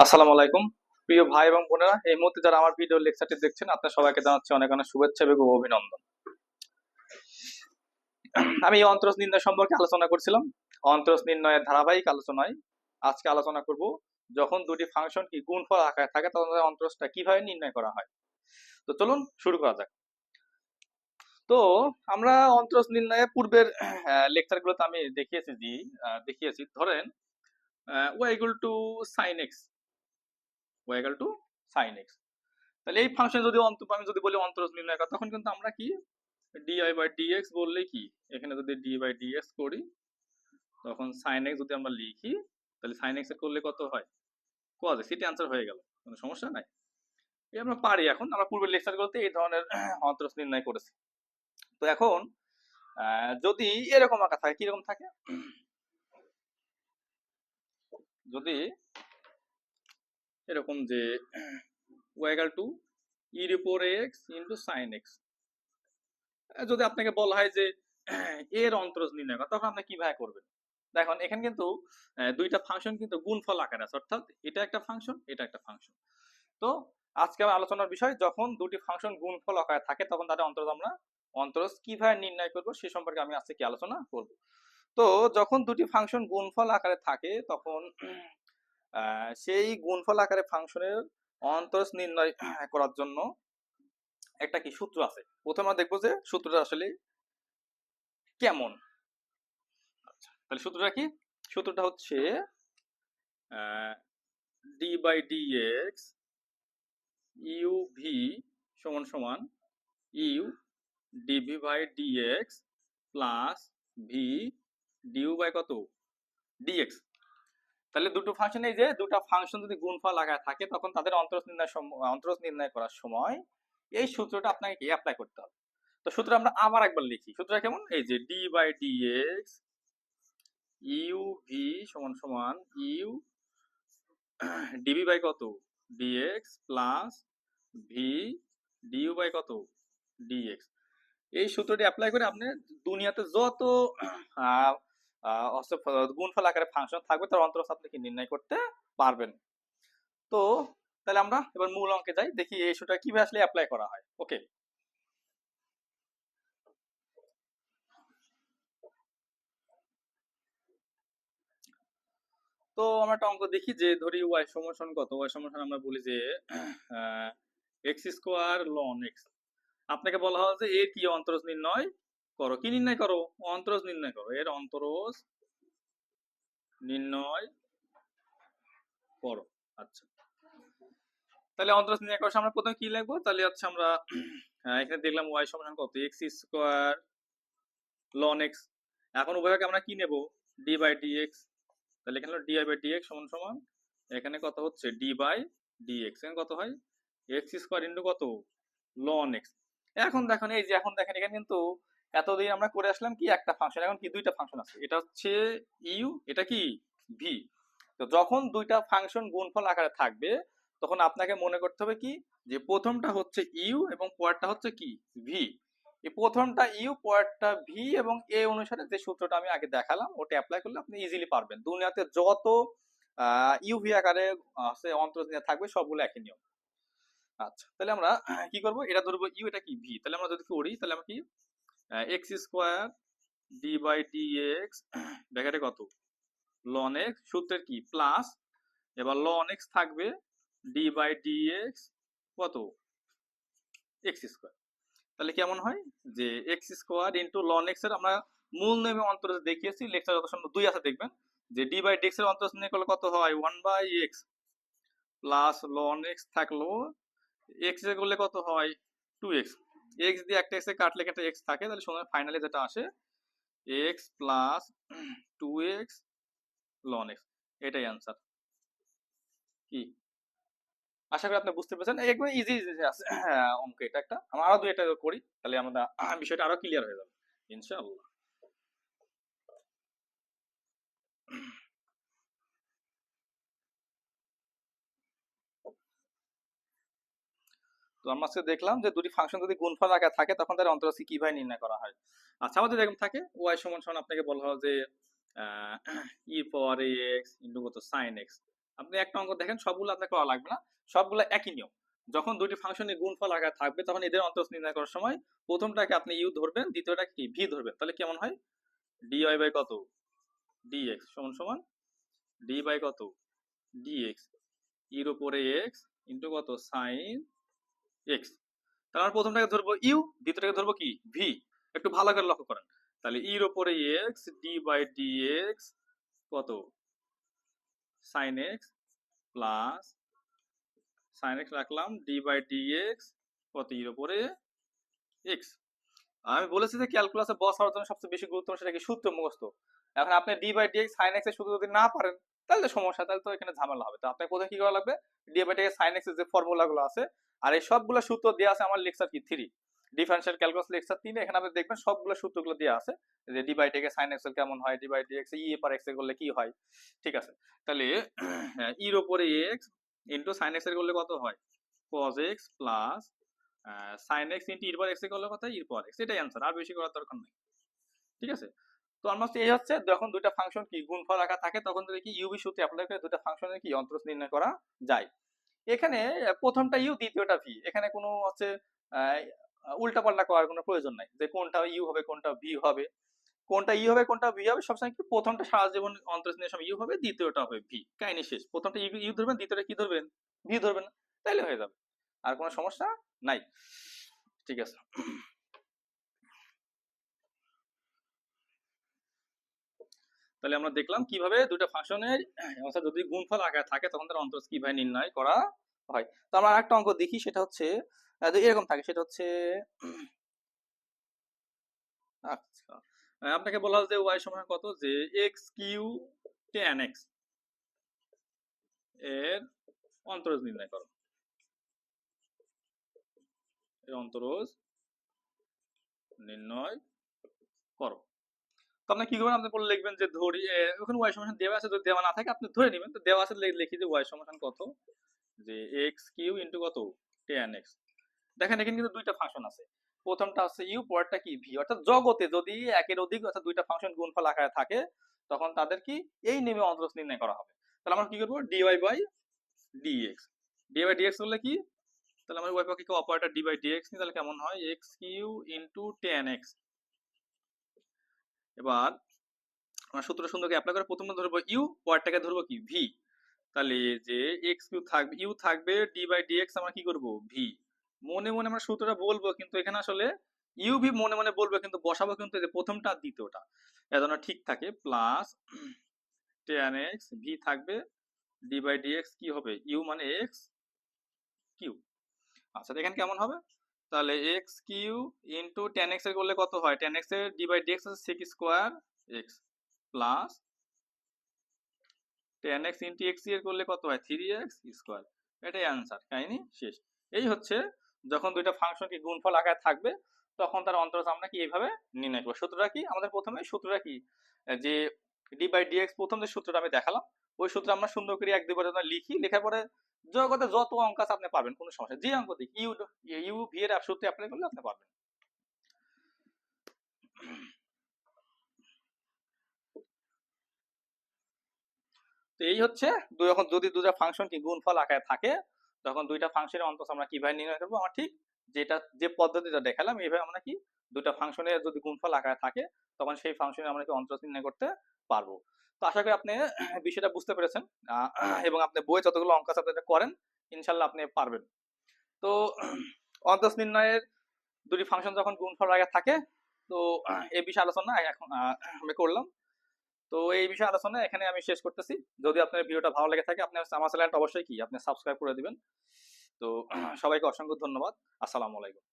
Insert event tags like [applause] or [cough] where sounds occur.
আসসালামু আলাইকুম। প্রিয় ভাই এবং বোনেরা, এই মুহূর্তে যারা আমার ভিডিও লেকচারটি দেখছেন আপনার সবাইকে জানাচ্ছি অনেক অনেক শুভেচ্ছা এবং অভিনন্দন। আমি এই অন্তরস নির্ণয় সম্পর্কে আলোচনা করছিলাম। অন্তরস নির্ণয়ের ধারাবাহিক আলোচনায় আজকে আলোচনা করব যখন দুটি ফাংশন কি গুণফল আকারে থাকে, তখন অন্তরসটা কীভাবে নির্ণয় করা হয়। তো চলুন শুরু করা যাক। তো আমরা অন্তরস নির্ণয়ে পূর্বের লেকচারগুলোতে আমি দেখিয়েছি জি দেখিয়েছি। ধরেন y equal to sine x equal to sin x তাহলে এই ফাংশন যদি অন্ত, আমি যদি বলি অন্তরজ নির্ণয় করা, তখন কিন্তু আমরা কি? dy বাই dx বললে কি? এখানে যদি d বাই dx করি, তখন sin x যদি আমরা লিখি, তাহলে x এর করলে কত হয়? cos x, এটা অ্যান্সার হয়ে গেল, কোনো সমস্যা নাই। এই আমরা পারি এখন, আমরা পূর্বের লেকচারগুলোতে এই ধরনের [clears throat] অন্তরজ নির্ণয় করেছি। তো এখন যদি এরকম আঁকা থাকে, কীরকম থাকে? যদি এরকম যে [clears throat] ওয়েগাল টু ইর উপর এক্স ইন্টু সাইন এক্স। যদি আপনাকে বলা হয় যে, [clears throat] এর অন্তরজ নির্ণয় করা, তখন আপনি কীভাবে করবেন? দেখুন, এখানে কিন্তু দুইটা ফাংশন কিন্তু গুণফল আকারে আছে। অর্থাৎ এটা একটা ফাংশন এটা একটা ফাংশন তো, আজকে আমার আলোচনার বিষয়, যখন দুটি ফাংশন গুণফল আকারে থাকে, তখন তাদের অন্তরজ আমরা, অন্তরজ কীভাবে নির্ণয় করব, সে সম্পর্কে আমি আজকে কি আলোচনা করব? তো, যখন দুটি ফাংশন গুণফল আকারে থাকে, তখন [clears throat] সেই গুণফল আকারে ফাংশনের অন্তরজ নির্ণয় করার জন্য একটা কি সূত্র আছে। প্রথমে আমরা দেখব যে সূত্রটা আসলে কেমন? আচ্ছা তাহলে সূত্রটা কি? সূত্রটা হচ্ছে d by d x u v সমান সমান u dv by d x plus v du by কত? ডিএক্স তাহলে দুটো ফাংশন এই যে, দুটো ফাংশন যদি গুণফল আকারে থাকে, তখন তাদের অন্তরজ নির্ণয় অন্তরজ নির্ণয় করার সময় এই সূত্রটা আপনাকে কি অ্যাপ্লাই করতে হবে? তো সূত্র আমরা আবার একবার লিখি। সূত্রটা কেমন? এই যে d by d x u v সমান সমান ইউ ডিবি বাই কত? Dx plus v du by কত? ডিএক্স এই সূত্রটি অ্যাপ্লাই করে আপনি দুনিয়াতে যত আহ, গুণফল আকারে ফাংশন থাকবে তার অন্তরজ আপনি কি নির্ণয় করতে পারবেন। তো তাহলে আমরা এবার মূল অঙ্কে যাই দেখি এই সূত্রটা কীভাবে আসলে অ্যাপ্লাই করা হয়। ওকে তো আমরা একটা অঙ্ক দেখি যে ধরি ওয়াই সমান কত? ওয়াই সমান আমরা বলি যে এক্স স্কোয়ার লন এক্স আপনাকে বলা হয় যে এর কি অন্তরজ নির্ণয়? করো কি নির্ণয় করো? অন্তরজ নির্ণয় করো। এর অন্তরজ নির্ণয় করো। আচ্ছা। তাহলে অন্তরজ নির্ণয় করার আমরা প্রথমে কি লিখব? তাহলে হচ্ছে আমরা [clears throat] এখানে দেখলাম ওয়াই সমান কত? এক্স স্কোয়ার লন এক্স এখন উভয়কে আমরা কি নেব? ডি বাই ডি এক্স তাহলে এখানে ডি বাই ডি এক্স সমান সমান। এখানে কত হচ্ছে? ডি বাই ডি এক্স এখানে কত হয়? এক্স স্কোয়ার ইন্টু কত? লন এক্স এখন দেখেন এই যে এখন দেখেন, এখানে কিন্তু এতদিন আমরা করে আসলাম কি একটা ফাংশন এখন কি দুইটা ফাংশন আছে? এটা হচ্ছে ইউ, এটা কি? ভি। তো যখন দুইটা ফাংশন গুণফল আকারে থাকবে, তখন আপনাকে মনে করতে হবে কি? যে প্রথমটা হচ্ছে ইউ এবং পরেরটা হচ্ছে কি? ভি। এই প্রথমটা ইউ, পরেরটা ভি এবং এ অনুসারে যে সূত্রটা আমি আগে দেখালাম, ওটা অ্যাপ্লাই করলে আপনি ইজিলি পারবেন। দুনিয়াতে যত ইউভি আকারে আছে অন্তর থাকবে, সবগুলো একই নিয়ম। আচ্ছা তাহলে আমরা কি করব? এটা ধরবো ইউ, এটা কি? ভি। তাহলে আমরা যদি করি, তাহলে আমরা কি x square d by x কত? লন এক্স সূত্রের কি? প্লাস এবার লন এক্স থাকবে ডি বাই ডি এক্স কত? এক্স স্কোয়ার তাহলে কেমন হয়? যে এক্স স্কোয়ার ইন্টু লন এক্সের আমরা মূল নেমে অন্তর দেখিয়েছি, লেকচার যত সম্ভব দুই আছে দেখবেন। যে ডি বাই ডি এর নিয়ে করলে কত হয়? One by x plus ln x থাকল এক্স এ করলে কত হয়? টু এক্স এক্স দিয়ে একটা কাটলে একটা এক্স থাকে? তাহলে সময় ফাইনালি যেটা আসে x plus two x ln x এটাই অ্যান্সার কি? আশা করি আপনি বুঝতে পেরেছেন। একদম ইজি আছে। অঙ্ক এটা একটা। আমরা আরও দুই একটা করি, তাহলে আমরা বিষয়টা আরও ক্লিয়ার হয়ে যাবে। ইনশাআল্লাহ। তো আমরা আজকে দেখলাম যে দুটি ফাংশন যদি গুণফল আকারে থাকে, তখন তার অন্তরাশি কীভাবে নির্ণয় করা হয়? আচ্ছা আমাদের এরকম থাকে ওয়াই সমান সমান আপনাকে বলা হয় যে ই পাওয়ার এক্স ইন্টু কত? সাইন এক্স আপনি একটা অঙ্ক দেখেন, সবগুলো আপনার করা লাগবে না, সবগুলো একই নিয়ম। যখন দুটি ফাংশনে গুণফল আকার থাকবে, তখন এদের অন্তর নির্ণয় করার সময় প্রথমটাকে আপনি ইউ ধরবেন দ্বিতীয়টা কি? ভি ধরবেন। তাহলে কেমন হয়? ডিওয়াই বাই কত? ডিএক্স সমান সমান ডি বাই কত? ডিএক্স ইর উপরে এক্স ইন্টু কত? সাইন এক্স তাহলে আমরা প্রথমটাকে ধরবো ইউ দ্বিতীয়টাকে ধরবো কি? ভি একটু ভালো করে লক্ষ্য করেন। তাহলে ইর উপরে এক্স ডি বাই ডিএক্স কত? Sine x plus sine x রাখলাম ডি বাই ডিএক্স কত ইর উপরে? এক্স আমি বলেছি যে ক্যালকুলাসে বস হওয়ার জন্য সবচেয়ে বেশি গুরুত্ব সেটা কি? সূত্র মুখস্থ। এখন আপনি ডি বাই ডিএক্স সাইন এক্সের সূত্র যদি না পারেন তাহলে সমস্যা, তাহলে তো এখানে ঝামেলা হবে। তো আপনাকে প্রথমে কি করা লাগবে? ডি সাইন এক্সের যে ফর্মুলা গুলো আছে, আর এই সবগুলো সূত্র দেওয়া আছে আমার লেকচার কি? থ্রি ডিফারেন্সিয়াল ক্যালকুলাস লেকচার তিনে, এখানে আপনি দেখবেন সবগুলো সূত্রগুলো দেওয়া আছে যে ডি বাই সাইন এক্স কেমন হয় d by dx e power x করলে কি হয়, ঠিক আছে? তাহলে [clears throat] ইর উপরে এক্স ইন্টু সাইন এক্সের করলে কত হয়? cos x plus sine x into ইর পর এক্স করলে কত ইর পর এক্স এটাই অ্যান্সার আর বেশি করার দরকার নেই, ঠিক আছে? তো অলমোস্ট এই হচ্ছে, যখন দুইটা ফাংশন কি গুণফল রাখা থাকে, তখন কি ইউবি সূত্রে অ্যাপ্লাই করে দুইটা ফাংশনের কি অন্তরস নির্ণয় করা যায়। এখানে প্রথমটা ইউ দ্বিতীয়টা ভি এখানে কোনো হচ্ছে উল্টা পাল্টা করার কোনো প্রয়োজন নাই যে কোনটা ইউ হবে, কোনটা ভি হবে। কোনটা ই হবে, কোনটা ভি হবে, সবসময় কি প্রথমটা সারা জীবন অন্তরস নির্ণয় সময় ইউ হবে, দ্বিতীয়টা হবে ভি কাহিনী শেষ। প্রথমটা ইউ ইউ ধরবেন, দ্বিতীয়টা কি ধরবেন? ভি ধরবেন তাইলে হয়ে যাবে। আর কোনো সমস্যা নাই। ঠিক আছে। তাহলে আমরা দেখলাম কীভাবে দুটো ফাংশনের [clears throat] অর্থাৎ যদি গুণফল আকারে থাকে, তখন তার অন্তর কীভাবে নির্ণয় করা হয়? তো আমরা একটা অঙ্ক দেখি, সেটা হচ্ছে এরকম থাকে, সেটা হচ্ছে [clears throat] আচ্ছা আপনাকে বলা যে ওয়াই সমান কত? যে এক্স কিউ টেন এক্সের অন্তরজ নির্ণয় করো। এর অন্তরজ নির্ণয় করো। তো আপনি কি করবেন? আপনি পরে লিখবেন যে ধরি ওখানে ওয়াই সমান দেওয়া আছে যদি দেওয়া না থাকে আপনি ধরে নেবেন। তো দেওয়া আছে লিখি যে ওয়াই সমান কত? যে এক্স কিউ ইন্টু কত? টেন এক্স দেখেন, এখানে কিন্তু দুইটা ফাংশন আছে। প্রথমটা হচ্ছে ইউ পরেরটা কি? ভি অর্থাৎ জগতে যদি একের অধিক অর্থাৎ দুইটা ফাংশন গুণফল আকারে থাকে, তখন তাদের কি? এই নেমে অন্তরজ নির্ণয় করা হবে। তাহলে আমরা কি করব? Dy by dx d by dx হলে কি? তাহলে আমরা ওয়াই পক্ষে অপারেটর ডি বাই ডিএক্স নিই, তাহলে কেমন হয়? X cube into tan x এবার আমরা সূত্র সুন্দরকে অ্যাপ্লাই করে প্রথমে ধরবো ইউ পরেরটাকে ধরবো কি? ভি তাহলে যে এক্স কিউ থাকবে ইউ থাকবে ডি বাই ডিএক্স আমরা কি করব? ভি মনে মনে আমরা সূত্রটা বলব, কিন্তু এখানে আসলে ইউ ভি মনে মনে বলব, কিন্তু বসাবো কিন্তু যে প্রথমটা দ্বিতীয়টা। এজন্য ঠিক থাকে প্লাস টেন এক্স ভি থাকবে ডি বাই ডিএক্স কি হবে? ইউ মানে এক্স কিউ আচ্ছা এখানে কেমন হবে? তাহলে এক্স কিউ ইন্টু টেন এক্সের করলে কত হয়? টেন এক্সের ডি বাই ডিএক্স আছে sec square x plus tan x into এক্সের করলে কত হয়? থ্রি এক্স স্কোয়ার এটাই অ্যান্সার কাহিনি শেষ। এই হচ্ছে যখন দুইটা ফাংশন কি গুণফল আকারে থাকবে, তখন তার অন্তরজ আমরা কি এইভাবে নির্ণয় করব? সূত্রটা কি? আমাদের প্রথমে সূত্রটা কি? যে ডি বাই ডিএক্স প্রথম যে সূত্রটা আমি দেখালাম, ওই সূত্র আমরা সুন্দর করে এক দুবার লিখি, লেখার পরে জগতে যত অঙ্ক আছে আপনি পারবেন, কোনো সমস্যা যে অঙ্ক দিক, ইউ ইউ, ভি এর সূত্রে অ্যাপ্লাই করলে আপনি পারবেন। তো এই হচ্ছে, দুই যখন যদি দুটা ফাংশন কি গুণফল আকারে থাকে, তখন দুইটা ফাংশনের অন্তর আমরা কীভাবে নির্ণয় করব? আমার ঠিক যেটা, যে পদ্ধতিটা দেখালাম, এইভাবে আমরা কি দুটা ফাংশনের যদি গুণফল আকারে থাকে, তখন সেই ফাংশনে আমরা অন্তর নির্ণয় করতে পারব। তো আশা করি আপনি [clears throat] বিষয়টা বুঝতে পেরেছেন। [clears throat] এবং আপনি বই যতগুলো অঙ্ক আছে করেন ইনশাল্লাহ আপনি পারবেন। তো [clears throat] অন্তস নির্ণয়ের দুটি ফাংশন যখন গুণফল আগে থাকে, তো এই বিষয়ে আলোচনা এখন আমি করলাম। তো এই বিষয়ে আলোচনা এখানে আমি শেষ করতেছি। যদি আপনার ভিডিওটা ভালো লেগে থাকে, আপনি আমার চ্যানেলটা অবশ্যই কি? আপনি সাবস্ক্রাইব করে দিবেন। তো সবাইকে অসংখ্য ধন্যবাদ। আসসালামু আলাইকুম।